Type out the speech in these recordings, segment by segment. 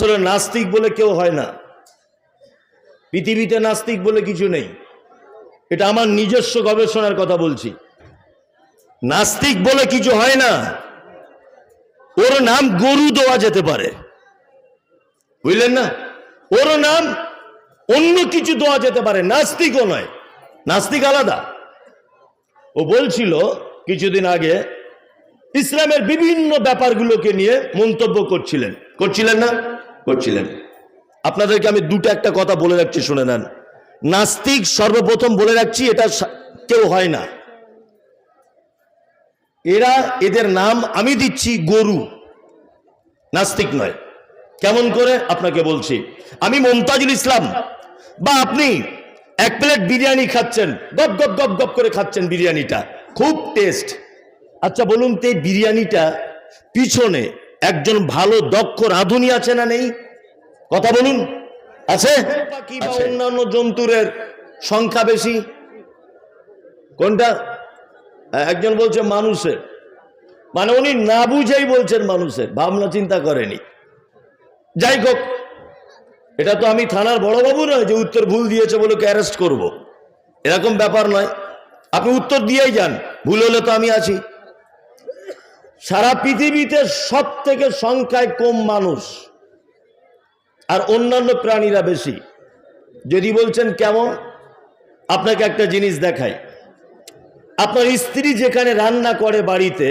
আসলে নাস্তিক বলে কেউ হয় না। পৃথিবীতে নাস্তিক বলে কিছু নেই। এটা আমার নিজস্ব গবেষণার কথা বলছি। নাস্তিক বলে কিছু হয় না। ওর নাম গরু দেওয়া যেতে পারে। বুঝলেন না? ওর নাম অন্য কিছু দেওয়া যেতে পারে। নাস্তিকও নয়। নাস্তিক আলাদা। ও বলছিল কিছুদিন আগে, ইসলামের বিভিন্ন ব্যাপারগুলোকে নিয়ে মন্তব্য করছিলেন। করছিলেন না? করছিলেন। আপনাদেরকে আমি দুটো একটা কথা বলে রাখছি, শুনে নেন। নাস্তিক সর্বপ্রথম বলে রাখছি, এটা কেউ হয় না। এরা এদের নাম আমি দিচ্ছি গরু। নাস্তিক নয়। কেমন করে? আপনাকে বলছি। আমি মমতাজুল ইসলাম। বা আপনি এক প্লেট বিরিয়ানি খাচ্ছেন, গপ গপ গপ গপ করে খাচ্ছেন বিরিয়ানিটা। খুব টেস্ট। আচ্ছা বলুন তো এই বিরিয়ানিটা পিছনে একজন ভালো দক্ষ রাঁধুনি আছে না নেই? কথা বলুন। আছে? পাখি বা অন্যান্য জন্তুরের সংখ্যা বেশি। কোনটা? একজন বলছে মানুষের। মানে উনি না বুঝেই বলছেন মানুষের। ভাবনা চিন্তা করেনি। যাই হোক এটা তো আমি থানার বড়বাবু নয় যে উত্তর ভুল দিয়েছে বলে অ্যারেস্ট করব। এরকম ব্যাপার নয়। আপনি উত্তর দিয়েই যান। ভুল হলে তো আমি আছি। সারা পৃথিবীতে সব থেকে সংখ্যায় কম মানুষ আর অন্যান্য প্রাণীরা বেশি। যদি বলছেন, কেমন? আপনাকে একটা জিনিস দেখাই। আপনার স্ত্রী যেখানে রান্না করে বাড়িতে,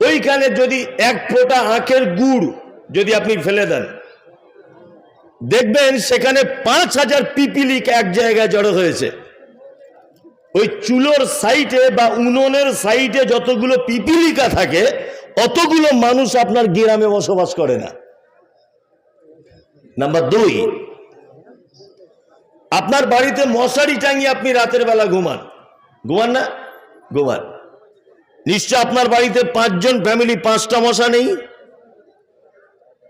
ওইখানে যদি এক ফোঁটা আখের গুড় যদি আপনি ফেলে দেন, দেখবেন সেখানে পাঁচ হাজার পিপিলিক এক জায়গায় জড়ো হয়েছে। ওই চুলোর সাইটে বা উনুনের সাইটে যতগুলো পিপিলিকা থাকে, অতগুলো মানুষ আপনার গ্রামে বসবাস করে না। নাম্বার দুই, আপনার বাড়িতে মশারি টাঙিয়ে আপনি রাতের বেলা ঘুমান। ঘুমান না? ঘুমান। নিশ্চয় আপনার বাড়িতে পাঁচজন ফ্যামিলি পাঁচটা মশা নেই?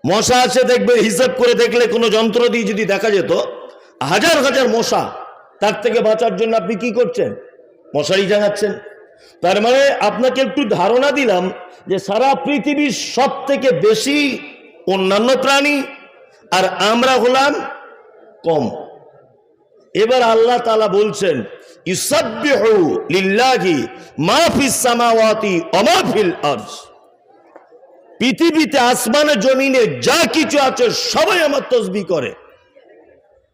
মশা আছে দেখবে, হিসাব করে দেখলে কোনো যন্ত্র দিয়ে যদি দেখা যেত, হাজার হাজার মশা তার থেকে বাঁচার জন্য আপনি কি করছেন? মশারি জানাচ্ছেন। তার মানে আপনাকে একটু ধারণা দিলাম যে সারা পৃথিবীর সব থেকে বেশি অন্যান্য প্রাণী আর আমরা হলাম কম। এবার আল্লাহ তালা বলছেন পৃথিবীতে আসমানে, জমিনে যা কিছু আছে সবাই আমার তসবি করে।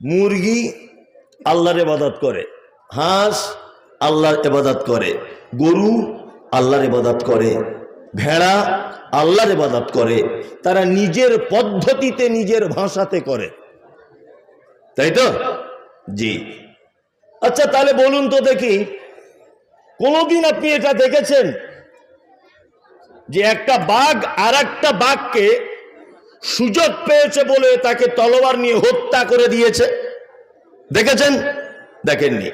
মুরগি আল্লাহর ইবাদত করে, হাঁস আল্লাহর ইবাদত করে। গরু আল্লাহর ইবাদত করে। ভেড়া আল্লাহর ইবাদত করে। তারা নিজের পদ্ধতিতে, নিজের ভাষাতে করে। তাই তো? জি। আচ্ছা তাহলে বলুন তো দেখি, কোনোদিন আপনি এটা দেখেছেন যে একটা বাঘ আর একটা বাঘকে সুযোগ পেয়েছে বলে তাকে তলোয়ার নিয়ে হত্যা করে দিয়েছে? দেখেছেন? দেখেননি।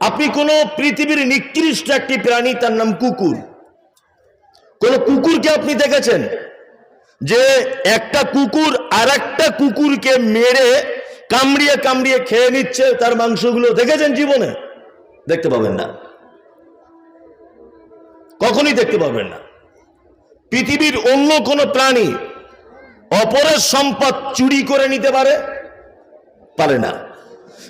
আপনি কোনো পৃথিবীর নিকৃষ্ট একটি প্রাণী, তার নাম কুকুর। কোন কুকুরকে আপনি দেখেছেন? যে একটা কুকুর আর একটা কুকুরকে মেরে কামড়িয়ে কামড়িয়ে খেয়ে নিচ্ছে, তার মাংসগুলো দেখেছেন জীবনে? দেখতে পাবেন না। কখনই দেখতে পাবেন না। পৃথিবীর অন্য কোনো প্রাণী অপরের সম্পদ চুরি করে নিতে পারে? পারে না।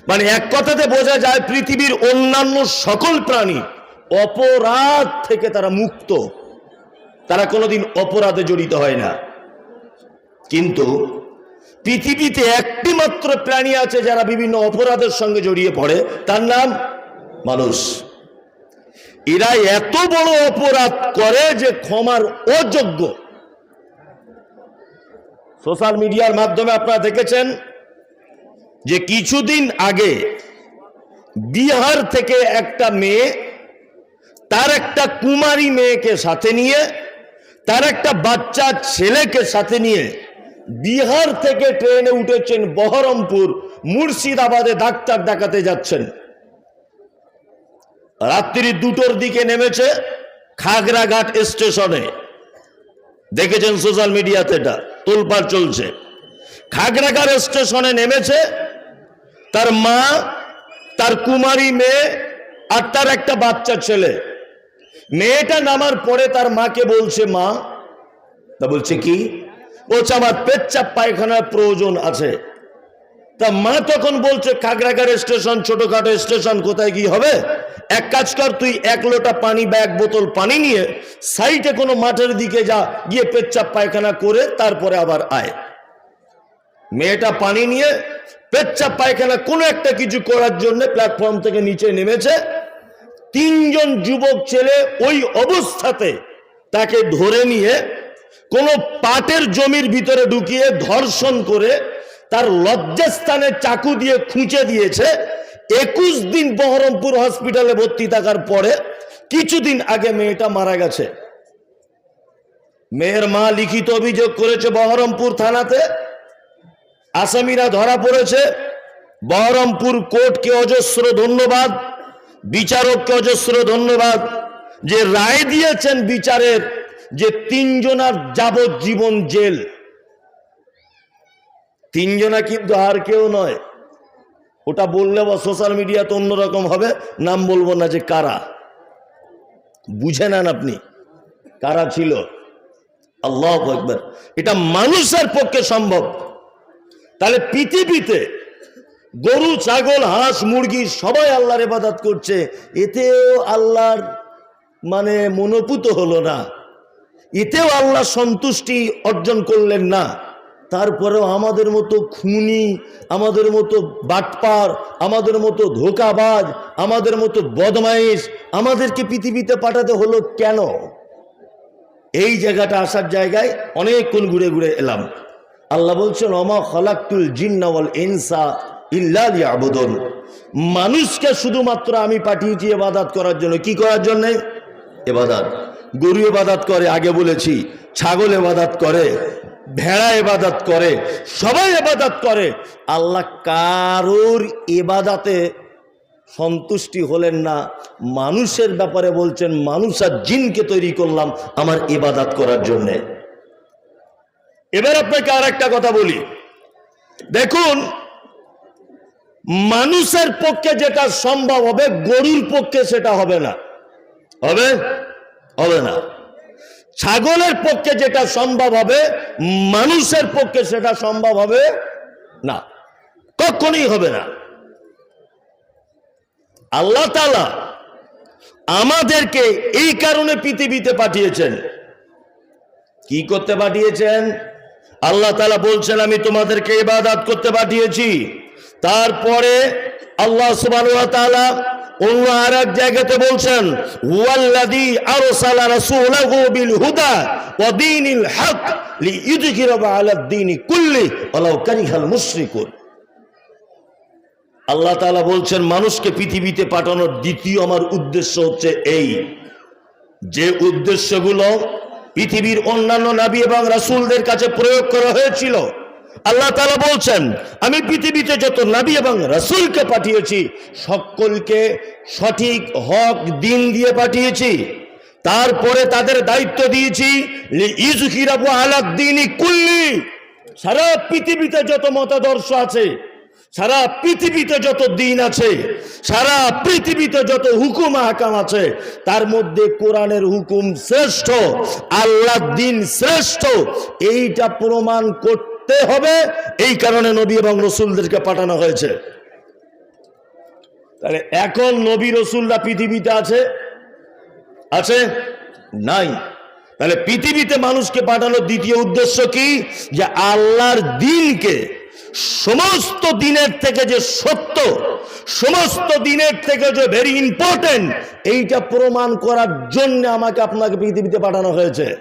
মানে এক কথাতে বোঝা যায় পৃথিবীর অন্যান্য সকল প্রাণী অপরাধ থেকে তারা মুক্ত। তারা কোনোদিন অপরাধে জড়িত হয় না। কিন্তু পৃথিবীতে একটি মাত্র প্রাণী আছে যারা বিভিন্ন অপরাধের সঙ্গে জড়িয়ে পড়ে। তার নাম মানুষ। এরা এত বড় অপরাধ করে যে ক্ষমার অযোগ্য। সোশ্যাল মিডিয়ার মাধ্যমে আপনারা দেখেছেন যে কিছুদিন আগে বিহার থেকে একটা মেয়ে, তার একটা কুমারী মেয়েকে সাথে নিয়ে, তার একটা বাচ্চা ছেলেকে সাথে নিয়ে বিহার থেকে ট্রেনে উঠেছেন বহরমপুর, মুর্শিদাবাদে ডাক্তার দেখাতে যাচ্ছেন। রাত্রি দুটোর দিকে নেমেছে খাগড়াঘাট স্টেশনে। দেখেছেন সোশ্যাল মিডিয়াতে এটা, তোলপাড় চলছে। খাগড়াঘাট স্টেশনে নেমেছে তার মা, তার কুমারী মেয়ে আর তার একটা বাচ্চা ছেলে। মেয়েটা নামার পরে তার মাকে বলছে, মা। তা বলছে, কি? বলছে, আমার পেচ্চাপ পায়খানার প্রয়োজন আছে। তা মা তখন বলছে খাগড়াঘাট স্টেশন, ছোটখাটো স্টেশন, কোথায় কি হবে? এক কাজ কর, তুই এক লোটা পানি বা এক বোতল পানি নিয়ে সাইডে কোনো মাঠের দিকে যা, গিয়ে পেচ্চাপ পায়খানা করে তারপরে আবার আয়। মেয়েটা পানি নিয়ে পেচ্চাপ পায়খানা কোনো একটা কিছু করার জন্য প্ল্যাটফর্ম থেকে নিচে নেমেছে। তিনজন যুবক ছেলে ওই অবস্থাতে তাকে ধরে নিয়ে কোনো পাটের জমির ভিতরে ঢুকিয়ে ধর্ষণ করে তার লজ্জাস্থানে চাকু দিয়ে খুঁচে দিয়েছে। একুশ দিন বহরমপুর হসপিটালে ভর্তি থাকার পরে কিছুদিন আগে মেয়েটা মারা গেছে। মেয়ের মা লিখিত অভিযোগ করেছে বহরমপুর থানাতে। আসামিরা ধরা পড়েছে। বহরমপুর কোর্টকে অজস্র ধন্যবাদ, বিচারককে অজস্র ধন্যবাদ যে রায় দিয়েছেন বিচারের যে তিনজনার যাবজ্জীবন জেল। তিনজনা কিন্তু আর কেউ নয়। ওটা বললে বা সোশ্যাল মিডিয়াতে অন্যরকম হবে, নাম বলব না যে কারা। বুঝে নেন আপনি কারা ছিল। আল্লাহ একবার এটা মানুষের পক্ষে সম্ভব। তাহলে পৃথিবীতে গরু, ছাগল, হাঁস, মুরগি সবাই আল্লাহর ইবাদত করছে। এতেও আল্লাহর মানে মনোপুত হলো না। এতেও আল্লাহ সন্তুষ্টি অর্জন করলেন না। তারপরেও আমাদের মতো খুনি, আমাদের মতো বাটপার, আমাদের মতো ধোকাবাজ, আমাদের মতো বদমাইশ আমাদেরকে পৃথিবীতে পাঠাতে হলো কেন? এই জায়গাটা আসার জায়গায় অনেকক্ষণ ঘুরে ঘুরে এলাম। আল্লাহ বলছেন অমা খলাকুল জিন্নাওয়াল ইনসা আবুদন মানুষকে শুধুমাত্র আমি পাঠিয়েছি এবাদাত করার জন্য। কি করার জন্য? এবাদাত গরু এবাদাত করে, আগে বলেছি, ছাগল এবাদাত করে, ভেড়া এবাদাত করে, সবাই এবাদাত করে। আল্লাহ কারোর এবাদাতে সন্তুষ্টি হলেন না। মানুষের ব্যাপারে বলছেন, মানুষ আর জিনকে তৈরি করলাম আমার ইবাদাত করার জন্যে। এবার আপনাকে আর একটা কথা বলি। দেখুন, মানুষের পক্ষে যেটা সম্ভব হবে, গরুর পক্ষে সেটা হবে না। হবে? হবে না। ছাগলের পক্ষে যেটা সম্ভব হবে, মানুষের পক্ষে সেটা সম্ভব হবে না। কখনই হবে না। আল্লাহ তালা আমাদেরকে এই কারণে পৃথিবীতে পাঠিয়েছেন। কি করতে পাঠিয়েছেন? আল্লাহ তালা বলছেন, আমি তোমাদেরকে ইবাদাত করতে পাঠিয়েছি। তারপরে আল্লাহ সুবাহ অন্য আর এক জায়গাতে বলছেন ওয়াল্লাদি রাসূলাহু বিল হুদা ওয়া হক কুল্লি আল্লাহ তাআলা বলছেন, মানুষকে পৃথিবীতে পাঠানোর দ্বিতীয় আমার উদ্দেশ্য হচ্ছে এই। যে উদ্দেশ্যগুলো পৃথিবীর অন্যান্য নাবী এবং রাসূলদের কাছে প্রয়োগ করা হয়েছিল। আল্লাহ তালা বলছেন, আমি পৃথিবীতে যত নবী এবং রাসূলকে পাঠিয়েছি, সকলকে সঠিক হক, দিন দিয়ে পাঠিয়েছি। তারপরে তাদের দায়িত্ব দিয়েছি ইজহিরাবু আলাদ্দিনী কুল্লি। সারা পৃথিবীতে যত মতাদর্শ আছে সারা পৃথিবীতে যত দিন আছে, সারা পৃথিবীতে যত হুকুম হাকাম আছে, তার মধ্যে কোরআনের হুকুম শ্রেষ্ঠ আল্লাহ দিন শ্রেষ্ঠ, এইটা প্রমাণ করতে হবে। এই কারণে নবী এবং রসুলদেরকে পাঠানো হয়েছে। তাহলে এখন নবী রসুলরা পৃথিবীতে আছে? আছে? নাই। তাহলে পৃথিবীতে মানুষকে পাঠানোর দ্বিতীয় উদ্দেশ্য কি? যে আল্লাহর দিনকে সমস্ত দিনের থেকে যে সত্য, সমস্ত দিনের থেকে যে ভেরি ইম্পর্টেন্ট এইটা প্রমাণ করার জন্য আমাকে আপনাকে পৃথিবীতে পাঠানো হয়েছে।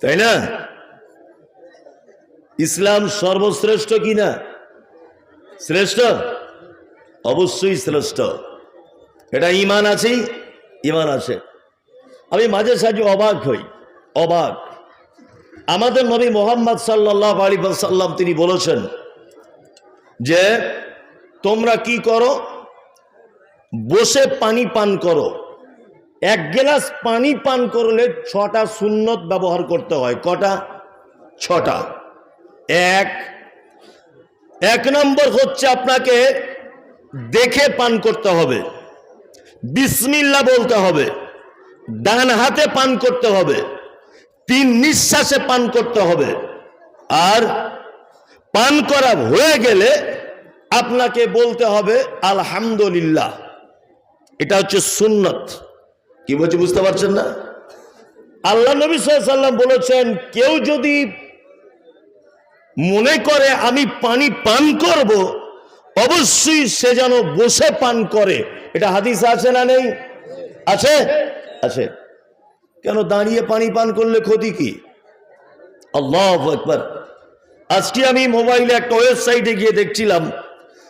তাই না? ইসলাম সর্বশ্রেষ্ঠ কি না শ্রেষ্ঠ? অবশ্যই শ্রেষ্ঠ। এটা ইমান আছেই? ইমান আছে। আমি মাঝে সাঝে অবাক হই। অবাক। আমাদের নবী মোহাম্মদ সাল্লাহ আলী সাল্লাম তিনি বলেছেন যে, তোমরা কি করো? বসে পানি পান করো। এক গ্লাস পানি পান করলে ছটা সুন্নত ব্যবহার করতে হয়। কটা? ছটা। এক। এক নম্বর হচ্ছে আপনাকে দেখে পান করতে হবে। বিসমিল্লা বলতে হবে। ডান হাতে পান করতে হবে। তিন নিঃশ্বাসে পান করতে হবে। আর পান করা হয়ে গেলে আপনাকে বলতে হবে, আলহামদুলিল্লাহ। এটা হচ্ছে সুন্নত। কি বলছি বুঝতে পারছেন না? আল্লাহ নবী সাল্লাম বলেছেন, কেউ যদি মনে করে আমি পানি পান করব, অবশ্যই সে যেন বসে পান করে। এটা হাদিস আছে না নেই? আছে? আছে। কেন দাঁড়িয়ে পানি পান করলে ক্ষতি কি? আল্লাহ একবার আজকে আমি মোবাইলে একটা ওয়েবসাইটে গিয়ে দেখছিলাম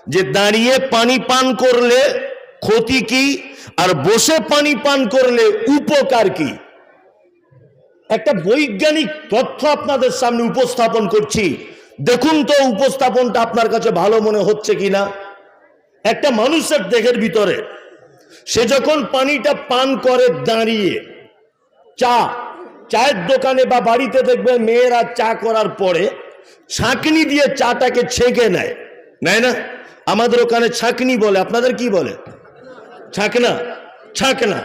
যে দাঁড়িয়ে পানি পান করলে ক্ষতি কি আর বসে পানি পান করলে উপকার কি? একটা বৈজ্ঞানিক তথ্য আপনাদের সামনে উপস্থাপন করছি। দেখুন তো উপস্থাপনটা আপনার কাছে ভালো মনে হচ্ছে কিনা? একটা মানুষের দেহের ভিতরে সে যখন পানিটা পান করে দাঁড়িয়ে চা, চায়ের দোকানে বা বাড়িতে দেখবে মেয়েরা চা করার পরে ছাঁকনি দিয়ে চাটাকে ছেঁকে নেয়। নেয় না? আমাদের ওখানে ছাঁকনি বলে। আপনাদের কি বলে? ছাঁকনা? ছাঁকনা।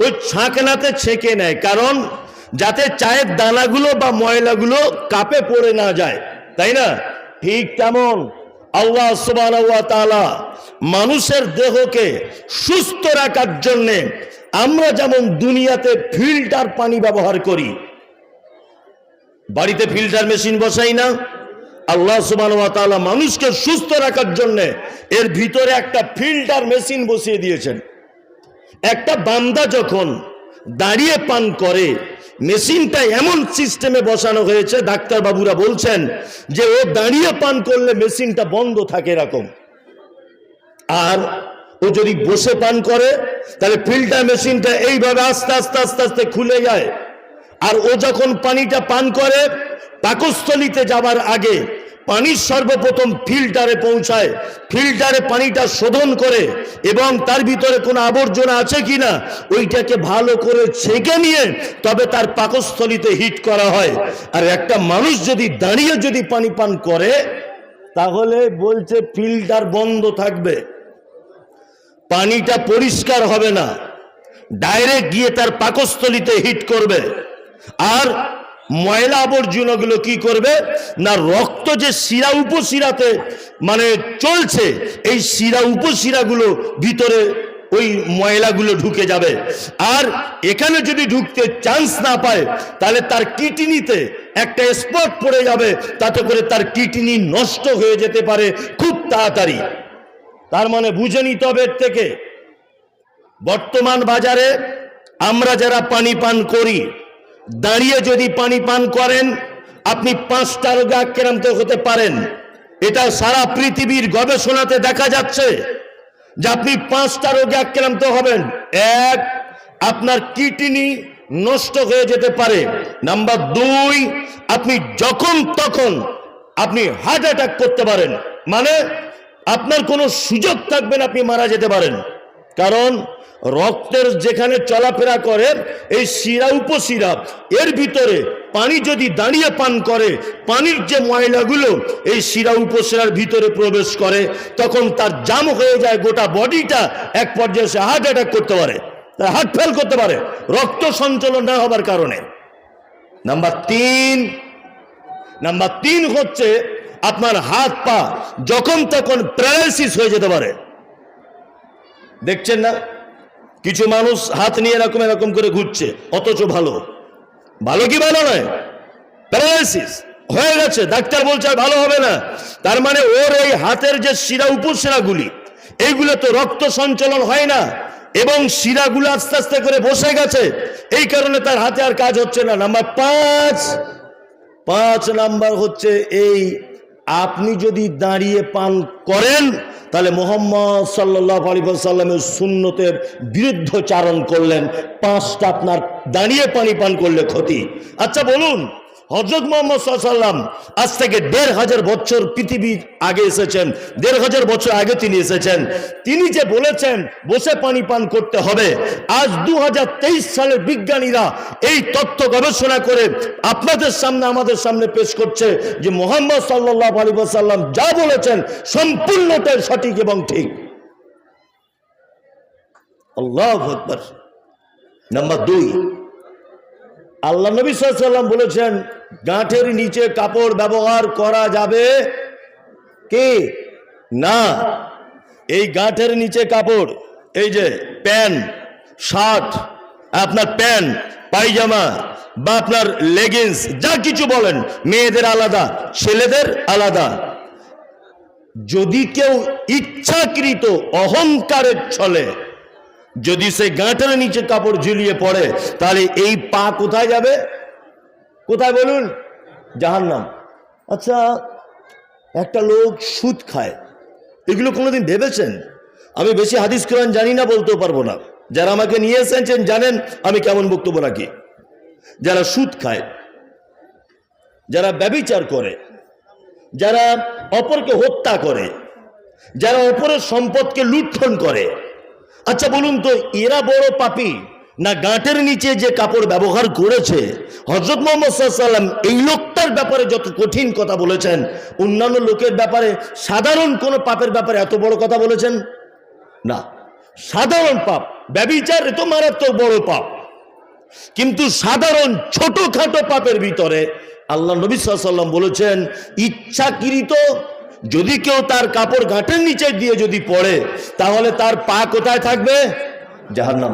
ওই ছাঁকনাতে ছেঁকে নেয়। কারণ যাতে চায়ের দানাগুলো বা ময়লাগুলো কাপে পড়ে না যায়। তাই না? ঠিক তেমন। আল্লাহ তাআলা মানুষের দেহকে সুস্থ রাখার জন্য আমরা যেমন দুনিয়াতে ফিল্টার পানি ব্যবহার করি, বাড়িতে ফিল্টার মেশিন বসাই না, আল্লাহ তাআলা মানুষকে সুস্থ রাখার জন্য এর ভিতরে একটা ফিল্টার মেশিন বসিয়ে দিয়েছেন। একটা বান্দা যখন দাঁড়িয়ে পান করে, মেশিনটা এমন সিস্টেমে বসানো হয়েছে, ডাক্তার বাবুরা বলছেন যে ও দাঁড়িয়ে পান করলে মেশিনটা বন্ধ থাকে এরকম। আর ও যদি বসে পান করে, তাহলে ফিল্টার মেশিনটা এইভাবে আস্তে আস্তে আস্তে আস্তে খুলে যায়। আর ও যখন পানিটা পান করে, পাকস্থলিতে যাবার আগে পানির সর্বপ্রথম ফিল্টারে পৌঁছায়। ফিল্টারে পানিটা শোধন করে এবং তার ভিতরে কোনো আবর্জনা আছে কিনা, ওইটাকে ভালো করে ছেঁকে নিয়ে তবে তার পাকস্থলিতে হিট করা হয়। আর একটা মানুষ যদি দাঁড়িয়ে যদি পানি পান করে, তাহলে বলছে ফিল্টার বন্ধ থাকবে। পানিটা পরিষ্কার হবে না। ডাইরেক্ট গিয়ে তার পাকস্থলিতে হিট করবে। আর ময়লা আবর্জনাগুলো কি করবে? না, রক্ত যে শিরা উপশিরাতে মানে চলছে, এই শিরা উপশিরাগুলো ভিতরে ওই ময়লাগুলো ঢুকে যাবে। আর এখানে যদি ঢুকতে চান্স না পায়, তাহলে তার কিডনিতে একটা স্পট পড়ে যাবে, তাতে করে তার কিডনি নষ্ট হয়ে যেতে পারে খুব তাড়াতাড়ি। তার মানে বুঝে নিতে হবে থেকে। বর্তমান বাজারে আমরা যারা পানি পান করি, দাঁড়িয়ে যদি পানি পান করেন, আপনি পাঁচটা রোগে আক্রান্ত হতে পারেন। এটা সারা পৃথিবীর গবেষণাতে দেখা যাচ্ছে যে আপনি পাঁচটা রোগে আক্রান্ত হবেন। এক, আপনার কিডনি নষ্ট হয়ে যেতে পারে। নাম্বার দুই, আপনি যখন তখন আপনি হার্ট অ্যাটাক করতে পারেন। মানে আপনার কোনো সুযোগ থাকবে না আপনি মারা যেতে পারেন। কারণ রক্তের যেখানে চলাফেরা করে, এই শিরা উপশিরা, এর ভিতরে পানি যদি দাঁড়িয়ে পান করে, পানির যে ময়লাগুলো এই শিরা উপশিরার ভিতরে প্রবেশ করে, তখন তার জাম হয়ে যায়, গোটা বডিটা এক পর্যায়ে সে হার্ট অ্যাটাক করতে পারে। তার হার্ট ফেল করতে পারে, রক্ত সঞ্চালন না হবার কারণে। নাম্বার তিন নাম্বার তিন হচ্ছে আপনার হাত পা যখন তখন প্যারালাইসিস হয়ে যেতে পারে। দেখছেন না? কিছু মানুষ হাত নিয়ে এরকম এরকম করে ঘুরছে, অথচ ভালো। ভালো কি ভালো নয়? প্যারালাইসিস হয়ে গেছে, ডাক্তার বলছে আর ভালো হবে না। তার মানে ওর এই হাতের যে শিরা উপশিরাগুলি, এইগুলো তো রক্ত সঞ্চালন হয় না, এবং শিরাগুলো আস্তে আস্তে করে বসে গেছে। এই কারণে তার হাতে আর কাজ হচ্ছে না। নাম্বার পাঁচ পাঁচ নাম্বার হচ্ছে এই আপনি যদি দাঁড়িয়ে পান করেন, তাহলে মোহাম্মদ সাল্লাহ আলী সাল্লামের সুন্নতের বিরুদ্ধচারণ করলেন। পাঁচটা আপনার দাঁড়িয়ে পানি পান করলে ক্ষতি। আচ্ছা বলুন। হজরত মোহাম্মদ সাল্লাম আজ থেকে দেড় হাজার বছর পৃথিবীর আগে এসেছেন। দেড় হাজার বছর আগে তিনি এসেছেন। তিনি যে বলেছেন, বসে পানি পান করতে হবে। আজ দু সালের বিজ্ঞানীরা এই তথ্য গবেষণা করে আপনাদের সামনে, আমাদের সামনে পেশ করছে যে মোহাম্মদ সাল্লাহ আলী সাল্লাম যা বলেছেন সম্পূর্ণটাই সঠিক এবং ঠিক। আল্লাহ নাম্বার দুই আল্লাহ নবী সাল্লাম বলেছেন, গাঁঠের নিচে কাপড় ব্যবহার করা যাবে কি? না। এই গাঁঠের নিচে কাপড়, এই যে প্যান্ট শার্ট, আপনার প্যান্ট, পায়জামা বা আপনার লেগিংস, যা কিছু বলেন, মেয়েদের আলাদা, ছেলেদের আলাদা। যদি কেউ ইচ্ছাকৃত অহংকারের ছলে যদি সে গাঁটের নিচে কাপড় ঝুলিয়ে পড়ে, তাহলে এই পা কোথায় যাবে? কোথায় বলুন? জাহান্নাম। আচ্ছা একটা লোক সুদ খায়। এগুলো কোনোদিন ভেবেছেন? আমি বেশি হাদিস কোরআন জানি না, বলতেও পারব না। যারা আমাকে নিয়ে এসেছেন, জানেন আমি কেমন বক্তব্য রাখি। যারা সুদ খায়, যারা ব্যবিচার করে, যারা অপরকে হত্যা করে, যারা অপরের সম্পদকে লুণ্ঠন করে আচ্ছা বলুন তো, এরা বড় পাপী না গাঁটের নিচে যে কাপড় ব্যবহার করেছে? হজরত মোহাম্মদ এই লোকটার ব্যাপারে যত কঠিন কথা বলেছেন, অন্যান্য লোকের ব্যাপারে সাধারণ কোনো পাপের ব্যাপারে এত বড় কথা বলেছেন? না। সাধারণ পাপ, ব্যবিচার তো মারাত্মক বড় পাপ। কিন্তু সাধারণ ছোটখাটো পাপের ভিতরে আল্লাহ নবী সাল্লাম বলেছেন, ইচ্ছাকৃত যদি কেউ তার কাপড় ঘাটের নিচে দিয়ে যদি পড়ে তাহলে তার পা কোথায় থাকবে? জাহান্নাম।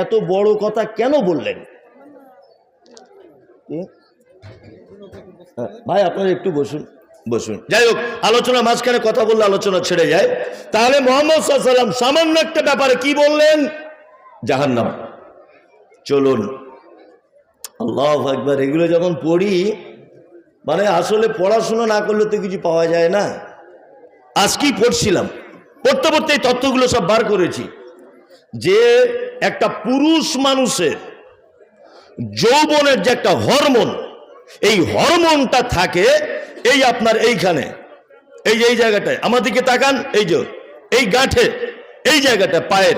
এত বড় কথা কেন বললেন? হ্যাঁ, ভাই আপনারা একটু বসুন বসুন। যাই হোক আলোচনা মাঝখানে কথা বললে আলোচনা ছেড়ে যায়। তাহলে মোহাম্মদ সামান্য একটা ব্যাপারে কি বললেন? জাহান্নাম। চলুন। আল্লাহ একবার এগুলো যখন পড়ি মানে আসলে পড়াশোনা না করলে তো কিছু পাওয়া যায় না। আজকেই পড়ছিলাম। পড়তে পড়তে এই তথ্যগুলো সব বার করেছি। যে একটা পুরুষ মানুষের যৌবনের যে একটা হরমোন, এই হরমোনটা থাকে এই আপনার এইখানে। এই যে এই জায়গাটায়, আমার দিকে তাকান, এই যে, এই গাঁঠে, এই জায়গাটা, পায়ের।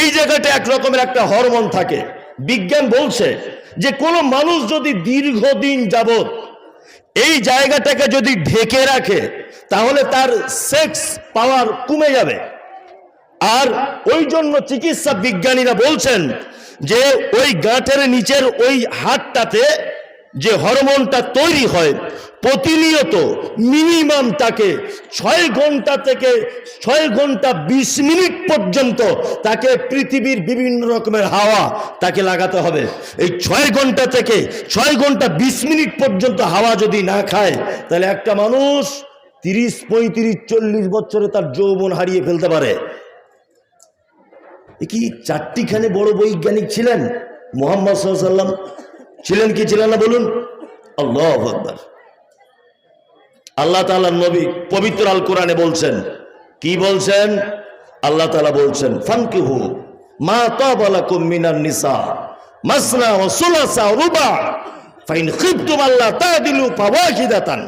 এই জায়গাটা এক রকমের একটা হরমোন থাকে। বিজ্ঞান বলছে যে কোনো মানুষ যদি দীর্ঘদিন যাবত এই জায়গাটাকে যদি ঢেকে রাখে, তাহলে তার সেক্স পাওয়ার কমে যাবে। আর ওই জন্য চিকিৎসা বিজ্ঞানীরা বলছেন যে ওই গাঁটের নিচের ওই হাটটাতে যে হরমোনটা তৈরি হয় প্রতিনিয়ত মিনিমাম তাকে ছয় ঘণ্টা থেকে ছয় ঘণ্টা বিশ মিনিট পর্যন্ত তাকে পৃথিবীর বিভিন্ন রকমের হাওয়া তাকে লাগাতে হবে। এই ছয় ঘণ্টা থেকে ছয় ঘণ্টা বিশ মিনিট পর্যন্ত হাওয়া যদি না খায়, তাহলে একটা মানুষ তিরিশ, পঁয়ত্রিশ, চল্লিশ বছরে তার যৌবন হারিয়ে ফেলতে পারে। কি চারটিখানে বড় বৈজ্ঞানিক ছিলেন? মোহাম্মদ সাল্লাম ছিলেন কি ছিলেন না বলুন? আল্লাহ আকবার। আল্লাহ তাআলা নবী পবিত্র আল কোরআনে বলছেন। কি বলছেন? আল্লাহ তাআলা বলছেন, ফানকিহু মা তাবালাকুম মিনান নিসা মাসনা ওয়া সুলাসা রুবা ফাইন খিফতুম আল্লাহ তাদিলু ফাওয়াহিদাতান।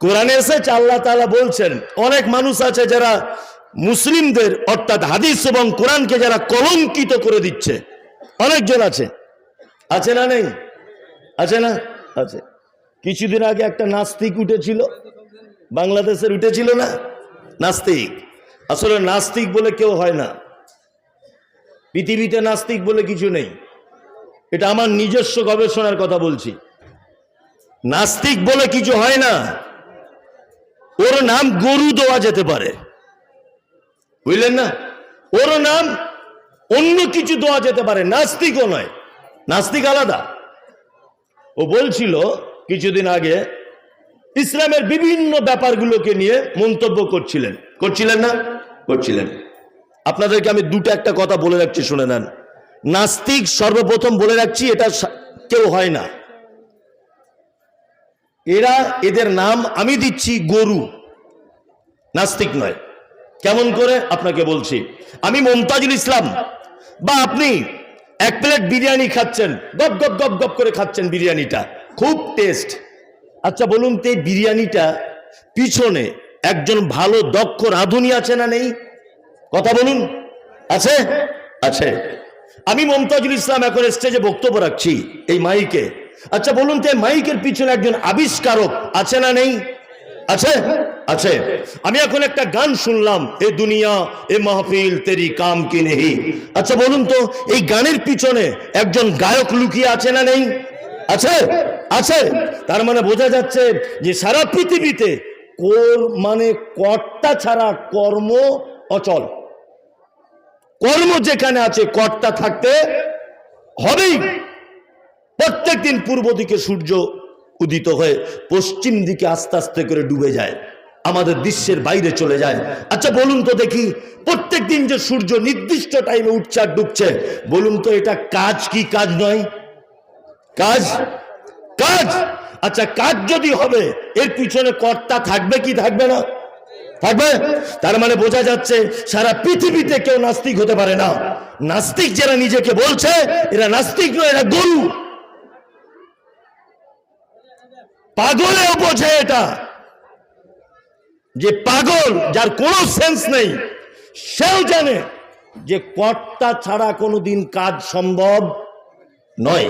কোরআনে এসেছে, আল্লাহ তাআলা বলছেন, অনেক মানুষ আছে যারা মুসলিমদের, অর্থাৎ হাদিস এবং কোরআনকে যারা কলঙ্কিত করে দিচ্ছে। অনেকজন আছে। আছে না নেই? আছে না? আছে। কিছুদিন আগে একটা নাস্তিক উঠেছিল, বাংলাদেশের উঠেছিল না? নাস্তিক। আসলে নাস্তিক বলে কেউ হয় না। পৃথিবীতে নাস্তিক বলে কিছু নেই। এটা আমার নিজস্ব গবেষণার কথা বলছি। নাস্তিক বলে কিছু হয় না। ওর নাম গরু দেওয়া যেতে পারে। বুঝলেন না? ওর নাম অন্য কিছু দেওয়া যেতে পারে। নাস্তিকও নয়। নাস্তিক আলাদা। ও বলছিল কিছুদিন আগে ইসলামের বিভিন্ন ব্যাপারগুলোকে নিয়ে মন্তব্য করছিলেন। করছিলেন না? করছিলেন। আপনাদেরকে আমি দুটো একটা কথা বলে রাখছি, শুনে নেন। নাস্তিক সর্বপ্রথম বলে রাখছি, এটা কেউ হয় না। এরা এদের নাম আমি দিচ্ছি গরু। নাস্তিক নয়। কেমন করে? আপনাকে বলছি। আমি মমতাজুল ইসলাম। বা আপনি এক প্লেট বিরিয়ানি খাচ্ছেন, গপ গপ গপ গপ করে খাচ্ছেন বিরিয়ানিটা। খুব টেস্ট আচ্ছা বলুন তো এই বিরিয়ানিটা পিছনে একজন ভালো, দক্ষ রাঁধুনি আছে না নেই? কথা বলুন। আছে? আছে। আমি মমতাজুল ইসলাম এখন স্টেজে বক্তব্য রাখছি এই মাইকে। আচ্ছা বলুন তো মাইকের পিছনে একজন আবিষ্কারক আছে না নেই? আছে? আছে। আমি এখন একটা গান শুনলাম, এ দুনিয়া, এ মাহফিল, তেরি কাম কি নেহি? আচ্ছা বলুন তো এই গানের পিছনে একজন গায়ক লুকিয়ে আছে না নেই? আছে? আছে। তার মানে বোঝা যাচ্ছে যে সারা পৃথিবীতে কোর মানে কর্তা ছাড়া কর্ম অচল। কর্ম যেখানে আছে কর্তা থাকতে হবেই। প্রত্যেক দিন পূর্ব দিকে সূর্য উদিত হয়ে পশ্চিম দিকে আস্তে আস্তে করে ডুবে যায়, আমাদের দৃশ্যের বাইরে চলে যায়। আচ্ছা বলুন তো দেখি প্রত্যেক দিন যে সূর্য নির্দিষ্ট টাইমে উঠছে আর ডুবছে, বলুন তো এটা কাজ কি কাজ নয়? কাজ? কাজ? আচ্ছা কাজ যদি হবে, এর পিছনে কর্তা থাকবে কি থাকবে না? থাকবে? তার মানে বোঝা যাচ্ছে, সারা পৃথিবীতে কেউ নাস্তিক হতে পারে না। নাস্তিক যারা নিজেকে বলছে, এরা নাস্তিক নয়, এরা গরু। পাগলেও বোঝে এটা। যে পাগল, যার কোনো সেন্স নেই, সেও জানে যে কর্তা ছাড়া কোনোদিন কাজ সম্ভব নয়।